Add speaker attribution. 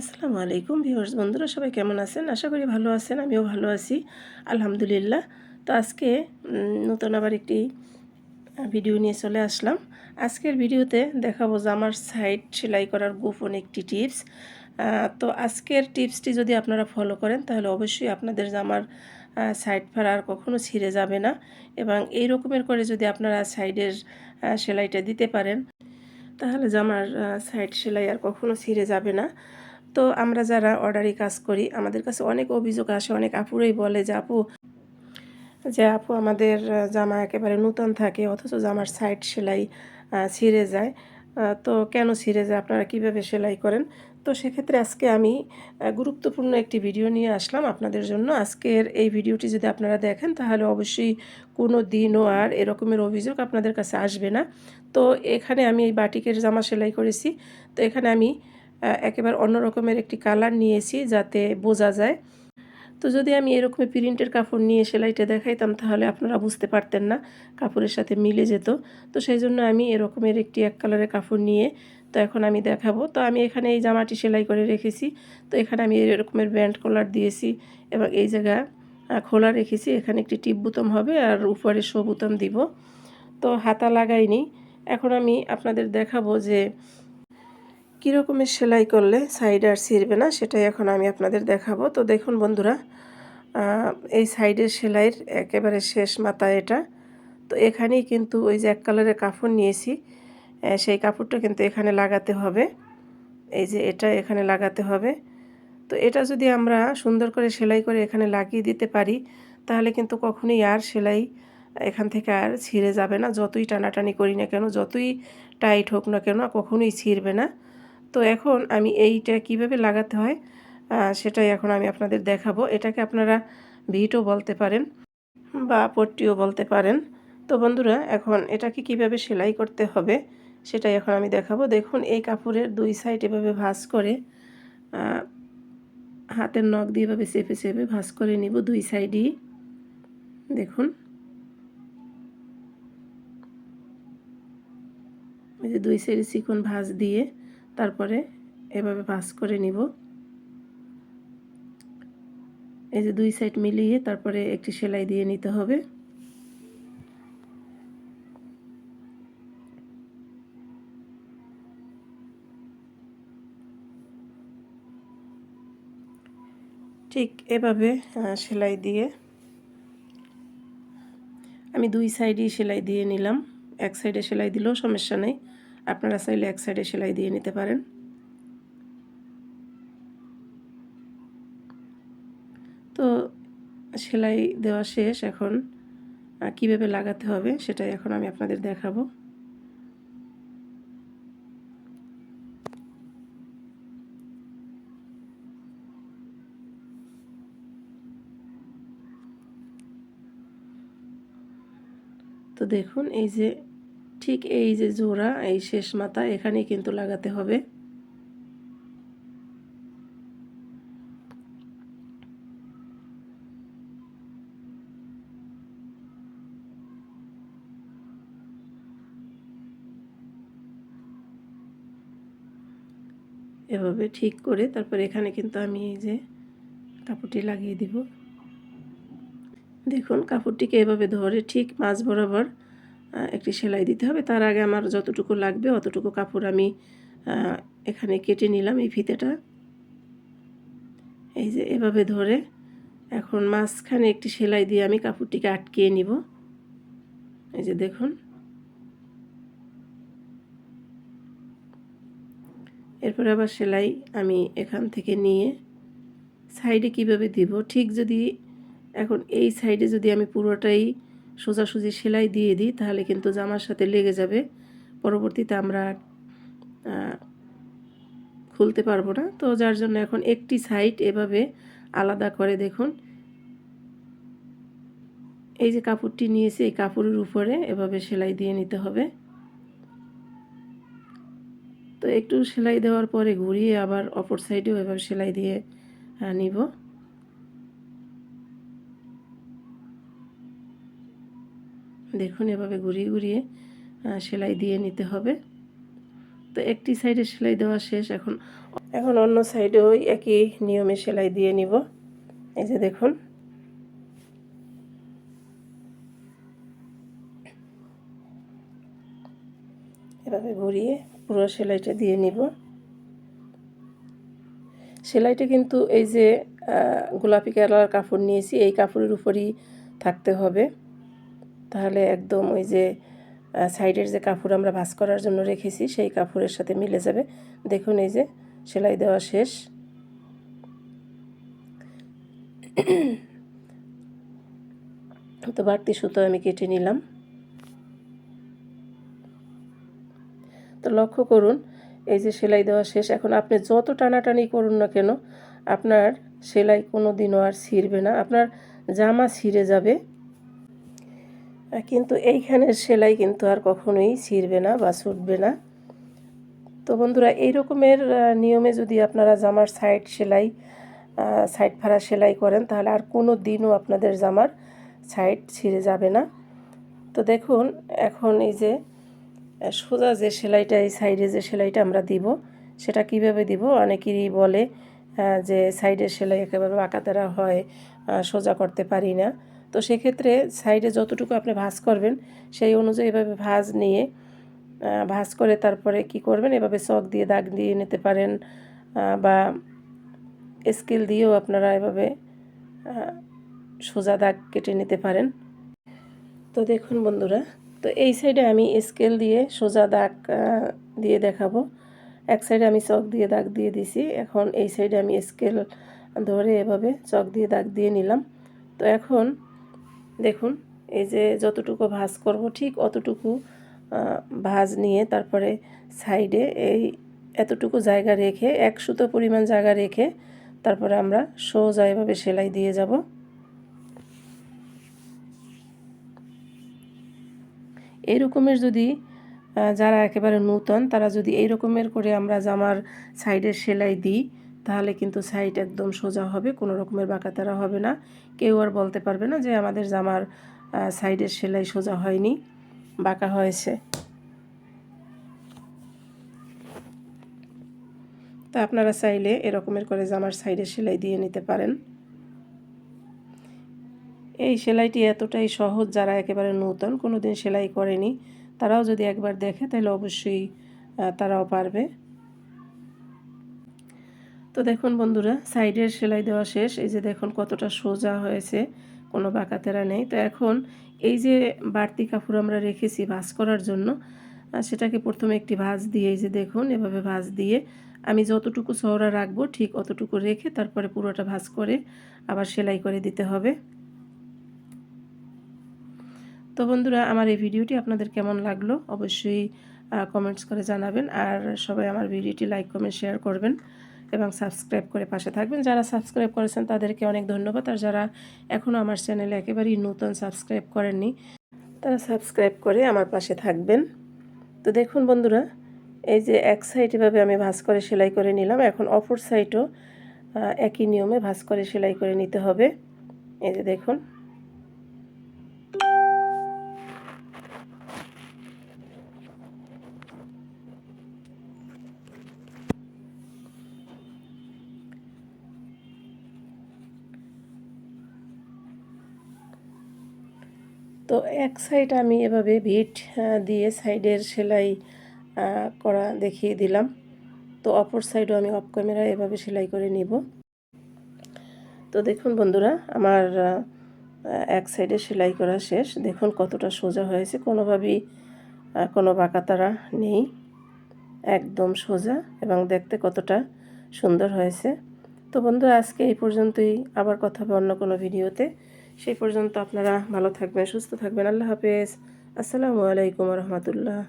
Speaker 1: আসসালামু আলাইকুম ভিউয়ার্স, বন্ধুরা সবাই কেমন আছেন? আশা করি ভালো আছেন, আমিও ভালো আছি। আলহামদুলিল্লাহ। তো আজকে নতুন আবার একটি ভিডিও নিয়ে চলে আসলাম। আজকের ভিডিওতে দেখাবো জামার সাইড সেলাই করার গোপন একটি টিপস। তো আজকের টিপসটি যদি আপনারা ফলো করেন, তাহলে অবশ্যই আপনাদের জামার সাইড ফার আর কখনও ছিঁড়ে যাবে না। এবং এই রকমের করে যদি আপনারা সাইডের সেলাইটা দিতে পারেন, তাহলে জামার সাইড সেলাই আর কখনো ছিঁড়ে যাবে না। তো আমরা যারা অর্ডারি কাজ করি, আমাদের কাছে অনেক অভিযোগ আসে, অনেক আপুরাই বলে যে, আপু যে আপু আমাদের জামা একেবারে নূতন থাকে, অথচ জামার সাইড সেলাই ছিঁড়ে যায়। তো কেন ছিঁড়ে যায়? আপনারা কীভাবে সেলাই করেন? তো সেক্ষেত্রে আজকে আমি গুরুত্বপূর্ণ একটি ভিডিও নিয়ে আসলাম আপনাদের জন্য। আজকের এই ভিডিওটি যদি আপনারা দেখেন, তাহলে অবশ্যই কোনো দিনও আর এরকমের অভিযোগ আপনাদের কাছে আসবে না। তো এখানে আমি এই বাটিকের জামা সেলাই করেছি। তো এখানে আমি একেবারে অন্য রকমের একটি কালার নিয়েছি যাতে বোঝা যায়। তো যদি আমি এরকমের প্রিন্টের কাপড় নিয়ে সেলাইটা দেখাইতাম, তাহলে আপনারা বুঝতে পারতেন না, কাপড়ের সাথে মিলে যেত। তো সেই জন্য আমি এরকমের একটি এক কালারের কাপড় নিয়ে, তো এখন আমি দেখাবো। তো আমি এখানে এই জামাটি সেলাই করে রেখেছি। তো এখানে আমি এরকমের ব্যান্ড কলার দিয়েছি এবং এই জায়গা খোলা রেখেছি। এখানে একটি টিপ বুতাম হবে আর উপরে শো বুতাম দিব। তো হাতা লাগাইনি। এখন আমি আপনাদের দেখাবো যে কী রকমের সেলাই করলে সাইড আর ছিঁড়বে না, সেটাই এখন আমি আপনাদের দেখাবো। তো দেখুন বন্ধুরা এই সাইডের সেলাইয়ের একেবারে শেষ মাথা এটা। তো এখানেই কিন্তু ওই যে এক কালারের কাপড় নিয়েছি সেই কাপড়টা কিন্তু এখানে লাগাতে হবে। এই যে এটা এখানে লাগাতে হবে। তো এটা যদি আমরা সুন্দর করে সেলাই করে এখানে লাগিয়ে দিতে পারি, তাহলে কিন্তু কখনোই আর সেলাই এখান থেকে আর ছিঁড়ে যাবে না। যতই টানাটানি করি না কেন, যতই টাইট হোক না কেন, কখনোই ছিঁড়বে না। তো এখন আমি এইটা কীভাবে লাগাতে হয় সেটাই এখন আমি আপনাদের দেখাবো। এটাকে আপনারা ভিটও বলতে পারেন বা পট্টিও বলতে পারেন। তো বন্ধুরা, এখন এটাকে কীভাবে সেলাই করতে হবে সেটাই এখন আমি দেখাবো। দেখুন, এই কাপড়ের দুই সাইড এভাবে ভাঁজ করে হাতের নখ দিয়ে এভাবে চেপে চেপে ভাঁজ করে নিব দুই সাইডই দেখুন, এই যে দুই সাইডে চিকন ভাঁজ দিয়ে তারপরে এভাবে ভাঁজ করে নিব। এই যে দুই সাইড মিলিয়ে তারপরে একটি সেলাই দিয়ে নিতে হবে। ঠিক এভাবে সেলাই দিয়ে আমি দুই সাইডই সেলাই দিয়ে নিলাম। এক সাইডে সেলাই দিলেও সমস্যা নেই। আপনারা চাইলে এক সাইডে সেলাই দিয়ে নিতে পারেন। তো সেলাই দেওয়া শেষ এখন কীভাবে লাগাতে হবে সেটাই এখন আমি আপনাদের দেখাবো। তো দেখুন, এই যে ঠিক এই যে জোড়া, এই শেষ মাথা, এখানেই কিন্তু লাগাতে হবে। এভাবে ঠিক করে তারপর এখানে কিন্তু আমি এই যে কাপড়টি লাগিয়ে দিব। দেখুন, কাপড়টিকে এভাবে ধরে ঠিক মাঝ বরাবর একটি সেলাই দিতে হবে। তার আগে আমার যতটুকু লাগবে অতটুকু কাপড় আমি এখানে কেটে নিলাম এই ফিতেটা। এই যে এভাবে ধরে এখন মাঝখানে একটি সেলাই দিয়ে আমি কাপড়টিকে আটকিয়ে নিব। এই যে দেখুন। এরপরে আবার সেলাই আমি এখান থেকে নিয়ে সাইডে কীভাবে দিব? ঠিক যদি এখন এই সাইডে যদি আমি পুরোটাই সোজাসুজি সেলাই দিয়ে দিই, তাহলে কিন্তু জামার সাথে লেগে যাবে। পরবর্তীতে আমরা খুলতে পারব না। তো যার জন্য এখন একটি সাইড এভাবে আলাদা করে দেখুন। এই যে কাপড়টি নিয়েছি, এই কাপড়ের উপরে এভাবে সেলাই দিয়ে নিতে হবে। তো একটু সেলাই দেওয়ার পরে ঘুরিয়ে আবার অপর সাইডেও এভাবে সেলাই দিয়ে নিব। দেখুন, এভাবে ঘুরিয়ে ঘুরিয়ে সেলাই দিয়ে নিতে হবে। তো একটি সাইডে সেলাই দেওয়া শেষ। এখন এখন অন্য সাইডেও একই নিয়মে সেলাই দিয়ে নিব। এই যে দেখুন। এভাবে ঘুরিয়ে পুরো সেলাইটা দিয়ে নিব। সেলাইটা কিন্তু এই যে গোলাপি কালার কাপড় নিয়েছি, এই কাপড়ের উপরই থাকতে হবে। তাহলে একদম ওই যে সাইডের যে কাপড় আমরা ভাস করার জন্য রেখেছি, সেই কাপড়ের সাথে মিলে যাবে। দেখুন এই যে, সেলাই দেওয়া শেষ। তো বাড়তি সুতো আমি কেটে নিলাম। তো লক্ষ্য করুন, এই যে সেলাই দেওয়া শেষ। এখন আপনি যত টানাটানি করুন না কেন, আপনার সেলাই কোনো দিনও আর ছিঁড়বে না। আপনার জামা ছিঁড়ে যাবে। কিন্তু এইখানের সেলাই কিন্তু আর কখনোই ছিঁড়বে না বা ছুটবে না। তো বন্ধুরা এই রকমের নিয়মে যদি আপনারা জামার সাইড সেলাই সাইড ফাড়া সেলাই করেন, তাহলে আর কোনো দিনও আপনাদের জামার সাইড ছিঁড়ে যাবে না। তো দেখুন, এখন এই যে সোজা যে সেলাইটা, এই সাইডে যে সেলাইটা আমরা দিব, সেটা কীভাবে দিব? অনেকেরই বলে যে সাইডের সেলাই একেবারে আঁকাতেরা হয় সোজা করতে পারি না। তো সেক্ষেত্রে সাইডে যতটুকু আপনি ভাঁজ করবেন, সেই অনুযায়ী এভাবে ভাঁজ নিয়ে ভাঁজ করে তারপরে কি করবেন? এভাবে চক দিয়ে দাগ দিয়ে নিতে পারেন বা স্কেল দিয়েও আপনারা এভাবে সোজা দাগ কেটে নিতে পারেন। তো দেখুন বন্ধুরা, তো এই সাইডে আমি স্কেল দিয়ে সোজা দাগ দিয়ে দেখাবো। এক সাইডে আমি চক দিয়ে দাগ দিয়ে দিছি, এখন এই সাইডে আমি স্কেল ধরে এভাবে চক দিয়ে দাগ দিয়ে নিলাম। তো এখন দেখুন, এই যে যতটুকু ভাজ করব ঠিক অতটুকু ভাজ নিয়ে তারপরে সাইডে এই এতটুকু জায়গা রেখে, এক সুতো পরিমাণ জায়গা রেখে তারপরে আমরা সোজা এভাবে সেলাই দিয়ে যাব। এই রকমের যদি যারা একেবারে নূতন, তারা যদি এই রকমের করে আমরা জামার সাইডের সেলাই দিই তাহলে কিন্তু সাইড একদম সোজা হবে, কোনো রকমের বাঁকাতারা হবে না। কেউ আর বলতে পারবে না যে আমাদের জামার সাইডের সেলাই সোজা হয়নি, বাঁকা হয়েছে। তা আপনারা চাইলে এরকমের করে জামার সাইডে সেলাই দিয়ে নিতে পারেন। এই সেলাইটি এতটাই সহজ যারা একেবারে নূতন কোনো দিন সেলাই করেনি, তারাও যদি একবার দেখে তাহলে অবশ্যই তারাও পারবে। তো দেখুন বন্ধুরা, সাইডের সেলাই দেওয়া শেষ। এই যে দেখুন কতটা সোজা হয়েছে, কোনো বাঁকাতেরা নেই। তো এখন এই যে বাড়তি কাপড় আমরা রেখেছি ভাজ করার জন্য সেটাকে প্রথমে একটি ভাজ দিয়ে এই যে দেখুন, এভাবে ভাজ দিয়ে আমি যতটুকু চওড়া রাখব, ঠিক অতটুকু রেখে তারপরে পুরোটা ভাজ করে আবার সেলাই করে দিতে হবে। তো বন্ধুরা, আমার এই ভিডিওটি আপনাদের কেমন লাগল অবশ্যই কমেন্টস করে জানাবেন। আর সবাই আমার ভিডিওটি লাইক কমেন্ট শেয়ার করবেন। এবং সাবস্ক্রাইব করে পাশে থাকবেন। যারা সাবস্ক্রাইব করেছেন, তাদেরকে অনেক ধন্যবাদ। আর যারা এখনও আমার চ্যানেলে একেবারেই নতুন সাবস্ক্রাইব করেননি, তারা সাবস্ক্রাইব করে আমার পাশে থাকবেন। তো দেখুন বন্ধুরা, এই যে এক সাইড এভাবে আমি ভাঁজ করে সেলাই করে নিলাম। এখন অপর সাইডও একই নিয়মে ভাঁজ করে সেলাই করে নিতে হবে। এই যে দেখুন। তো এক সাইড আমি এভাবে ভিট দিয়ে সাইডের সেলাই করা দেখিয়ে দিলাম। তো অপর সাইডও আমি অফ ক্যামেরা এভাবে সেলাই করে নিব। তো দেখুন বন্ধুরা, আমার এক সাইডে সেলাই করা শেষ। দেখুন কতটা সোজা হয়েছে। কোনোভাবেই কোনো বাঁকাতারা নেই। একদম সোজা এবং দেখতে কতটা সুন্দর হয়েছে। তো বন্ধুরা, আজকে এই পর্যন্তই। আবার কথা হবে অন্য কোনো ভিডিওতে। সেই পর্যন্ত আপনারা ভালো থাকবেন সুস্থ থাকবেন। আল্লাহ হাফেজ। আসসালামু আলাইকুম রহমতুল্লাহ।